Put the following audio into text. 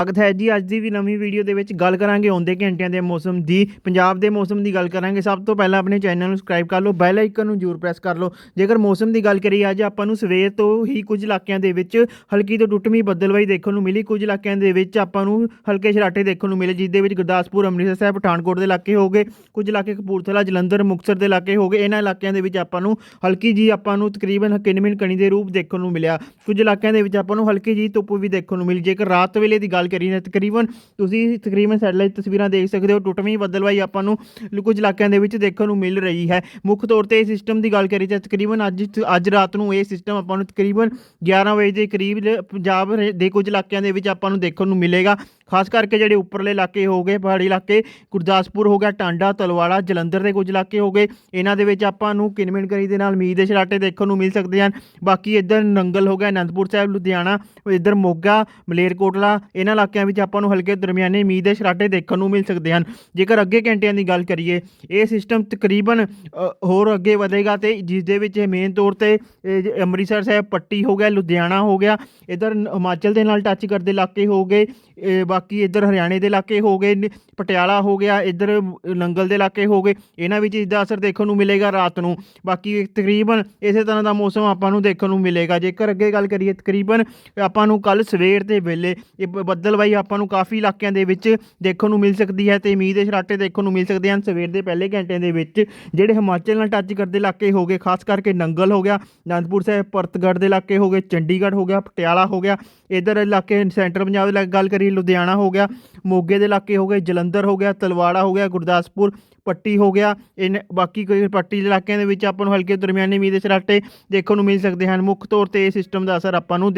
ਸਵਾਗਤ ਹੈ ਜੀ, ਅੱਜ ਦੀ ਵੀ ਨਵੀਂ ਵੀਡੀਓ ਦੇ ਵਿੱਚ ਗੱਲ ਕਰਾਂਗੇ ਆਉਂਦੇ ਘੰਟਿਆਂ ਦੇ ਮੌਸਮ ਦੀ, ਪੰਜਾਬ ਦੇ ਮੌਸਮ ਦੀ ਗੱਲ ਕਰਾਂਗੇ। ਸਭ ਤੋਂ ਪਹਿਲਾਂ ਆਪਣੇ ਚੈਨਲ ਨੂੰ ਸਬਸਕ੍ਰਾਈਬ ਕਰ ਲਓ ਬੈਲ ਆਈਕਨ ਨੂੰ ਜ਼ਰੂਰ ਪ੍ਰੈਸ ਕਰ ਲਓ। ਜੇਕਰ ਮੌਸਮ ਦੀ ਗੱਲ ਕਰੀਏ, ਅੱਜ ਆਪਾਂ ਨੂੰ ਸਵੇਰ ਤੋਂ ਹੀ ਕੁਝ ਇਲਾਕਿਆਂ ਦੇ ਵਿੱਚ ਹਲਕੀ ਤੋਂ ਟੁੱਟਵੀਂ ਬੱਦਲਵਾਈ ਦੇਖਣ ਨੂੰ ਮਿਲੀ। ਕੁਝ ਇਲਾਕਿਆਂ ਦੇ ਵਿੱਚ ਆਪਾਂ ਨੂੰ ਹਲਕੇ ਛਰਾਟੇ ਦੇਖਣ ਨੂੰ ਮਿਲੇ, ਜਿਸ ਦੇ ਵਿੱਚ ਗੁਰਦਾਸਪੁਰ, ਅੰਮ੍ਰਿਤਸਰ ਸਾਹਿਬ, ਪਠਾਨਕੋਟ ਦੇ ਇਲਾਕੇ ਹੋ ਗਏ। ਕੁਝ ਇਲਾਕੇ ਕਪੂਰਥਲਾ, ਜਲੰਧਰ, ਮੁਕਤਸਰ ਦੇ ਇਲਾਕੇ ਹੋ ਗਏ। ਇਹਨਾਂ ਇਲਾਕਿਆਂ ਦੇ ਵਿੱਚ ਆਪਾਂ ਨੂੰ ਹਲਕੀ ਜੀ ਆਪਾਂ ਨੂੰ ਤਕਰੀਬਨ ਕਿਨਮਿਨ ਕਣੀ ਦੇ ਰੂਪ ਦੇਖਣ ਨੂੰ ਮਿਲਿਆ। ਕੁਝ ਇਲਾਕਿਆਂ ਦੇ ਵਿੱਚ ਆਪਾਂ ਨੂੰ ਹਲਕੀ ਜੀ ਧੁੱਪ ਵੀ ਦੇਖਣ ਨੂੰ ਮਿਲੀ। ਜੇਕਰ ਰਾਤ ਵੇਲੇ ਦੀ ਗੱਲ ਕਰੀ ਤਾਂ ਤਕਰੀਬਨ ਤੁਸੀਂ ਤਕਰੀਬਨ ਸੈਟਲਾਈਟ ਤਸਵੀਰਾਂ ਦੇਖ ਸਕਦੇ ਹੋ, ਟੁੱਟਵੀਂ ਬੱਦਲਵਾਈ ਆਪਾਂ ਨੂੰ ਕੁਝ ਇਲਾਕਿਆਂ ਦੇ ਵਿੱਚ ਦੇਖਣ ਨੂੰ ਮਿਲ ਰਹੀ ਹੈ। ਮੁੱਖ ਤੌਰ ਤੇ ਇਸ ਸਿਸਟਮ ਦੀ ਗੱਲ ਕਰੀਏ ਤਾਂ ਤਕਰੀਬਨ ਅੱਜ ਅੱਜ ਰਾਤ ਨੂੰ ਇਹ ਸਿਸਟਮ ਆਪਾਂ ਨੂੰ ਤਕਰੀਬਨ 11 ਵਜੇ ਦੇ ਕਰੀਬ ਪੰਜਾਬ ਰੇ- ਦੇ ਕੁਝ ਇਲਾਕਿਆਂ ਦੇ ਵਿੱਚ ਆਪਾਂ ਨੂੰ ਦੇਖਣ ਨੂੰ ਮਿਲੇਗਾ। ਖਾਸ ਕਰਕੇ ਜਿਹੜੇ ਉੱਪਰਲੇ ਇਲਾਕੇ ਹੋ ਗਏ, ਪਹਾੜੀ ਇਲਾਕੇ, ਗੁਰਦਾਸਪੁਰ ਹੋ ਗਿਆ, ਟਾਂਡਾ, ਤਲਵਾੜਾ, ਜਲੰਧਰ ਦੇ ਕੁਝ ਇਲਾਕੇ ਹੋ ਗਏ। ਇਹਨਾਂ ਦੇ ਵਿੱਚ ਆਪਾਂ ਨੂੰ ਕਿਨਮਿਨ ਕਰੀ ਦੇ ਨਾਲ ਮੀਂਹ ਦੇ ਛਰਾਟੇ ਦੇਖਣ ਨੂੰ ਮਿਲ ਸਕਦੇ ਹਨ। ਬਾਕੀ ਇੱਧਰ ਨੰਗਲ ਹੋ ਗਿਆ, ਅਨੰਦਪੁਰ ਸਾਹਿਬ, ਲੁਧਿਆਣਾ, ਇੱਧਰ ਮੋਗਾ, ਮਲੇਰਕੋਟਲਾ, ਇਹਨਾਂ ਇਲਾਕਿਆਂ ਵਿੱਚ ਆਪਾਂ ਨੂੰ ਹਲਕੇ ਦਰਮਿਆਨੇ ਮੀਂਹ ਦੇ ਛਰਾਟੇ ਦੇਖਣ ਨੂੰ ਮਿਲ ਸਕਦੇ ਹਨ। ਜੇਕਰ ਅੱਗੇ ਘੰਟਿਆਂ ਦੀ ਗੱਲ ਕਰੀਏ, ਇਹ ਸਿਸਟਮ ਤਕਰੀਬਨ ਹੋਰ ਅੱਗੇ ਵਧੇਗਾ ਤੇ ਜਿਸ ਦੇ ਵਿੱਚ ਮੇਨ ਤੌਰ ਤੇ ਅੰਮ੍ਰਿਤਸਰ ਸਾਹਿਬ, ਪੱਟੀ ਹੋ ਗਿਆ, ਲੁਧਿਆਣਾ ਹੋ ਗਿਆ, ਇੱਧਰ ਹਿਮਾਚਲ ਦੇ ਨਾਲ ਟੱਚ ਕਰਦੇ ਇਲਾਕੇ ਹੋ ਗਏ, ਇਹ ਬਾਕੀ ਇੱਧਰ ਹਰਿਆਣੇ ਦੇ ਇਲਾਕੇ ਹੋ ਗਏ ਪਟਿਆਲਾ ਹੋ ਗਿਆ ਇੱਧਰ ਅ, ਨੰਗਲ ਦੇ ਇਲਾਕੇ ਹੋ ਗਏ ਇਹਨਾਂ ਵਿੱਚ ਇਸ ਦਾ ਅਸਰ ਦੇਖਣ ਨੂੰ ਮਿਲੇਗਾ ਰਾਤ ਨੂੰ। ਬਾਕੀ ਤਕਰੀਬਨ ਇਸੇ ਤਰ੍ਹਾਂ ਦਾ ਮੌਸਮ ਆਪਾਂ ਨੂੰ ਦੇਖਣ ਨੂੰ ਮਿਲੇਗਾ। ਜੇਕਰ ਅੱਗੇ ਗੱਲ ਕਰੀਏ ਤਕਰੀਬਨ ਆਪਾਂ ਨੂੰ ਕੱਲ ਸਵੇਰ ਦੇ ਵੇਲੇ ਇਹ ਬ- ਬੱਦਲਵਾਈ ਆਪਾਂ ਨੂੰ ਕਾਫੀ ਇਲਾਕਿਆਂ ਦੇ ਵਿੱਚ ਦੇਖਣ ਨੂੰ ਮਿਲ ਸਕਦੀ ਹੈ ਤੇ ਮੀਂਹ ਦੇ ਛਰਾਟੇ ਦੇਖਣ ਨੂੰ ਮਿਲ ਸਕਦੇ ਹਨ। ਸਵੇਰ ਦੇ ਪਹਿਲੇ ਘੰਟਿਆਂ ਦੇ ਵਿੱਚ ਜਿਹੜੇ ਹਿਮਾਚਲ ਨਾਲ ਟੱਚ ਕਰਦੇ ਇਲਾਕੇ ਹੋ ਗਏ ਖਾਸ ਕਰਕੇ ਨੰਗਲ ਹੋ ਗਿਆ ਅਨੰਦਪੁਰ ਸਾਹਿਬ ਪਰਤਗੜ੍ਹ ਦੇ ਇਲਾਕੇ ਹੋ ਗਏ ਚੰਡੀਗੜ੍ਹ ਹੋ ਗਿਆ ਪਟਿਆਲਾ ਹੋ ਗਿਆ ਇਧਰ ਇਲਾਕੇ ਸੈਂਟਰ ਪੰਜਾਬ ਦੇ ਗੱਲ ਕਰੀਏ ਲੁਧਿਆਣਾ ਹੋ ਗਿਆ, ਮੋਗੇ ਦੇ ਇਲਾਕੇ ਹੋ ਗਏ, ਜਲੰਧਰ ਹੋ ਗਿਆ, ਤਲਵਾੜਾ ਹੋ ਗਿਆ, ਗੁਰਦਾਸਪੁਰ, ਪੱਟੀ ਹੋ ਗਿਆ, ਇਨ ਬਾਕੀ ਕੋਈ ਪੱਟੀ ਇਲਾਕਿਆਂ ਦੇ ਵਿੱਚ ਆਪਾਂ ਨੂੰ ਹਲਕੇ ਦਰਮਿਆਨੇ ਮੀਂਹ ਦੇ ਸਰਾਟੇ ਦੇਖਣ ਨੂੰ ਮਿਲ ਸਕਦੇ ਹਨ। ਮੁੱਖ ਤੌਰ ਤੇ ਇਹ ਸਿਸਟਮ ਦਾ ਅਸਰ ਆਪਾਂ ਨੂੰ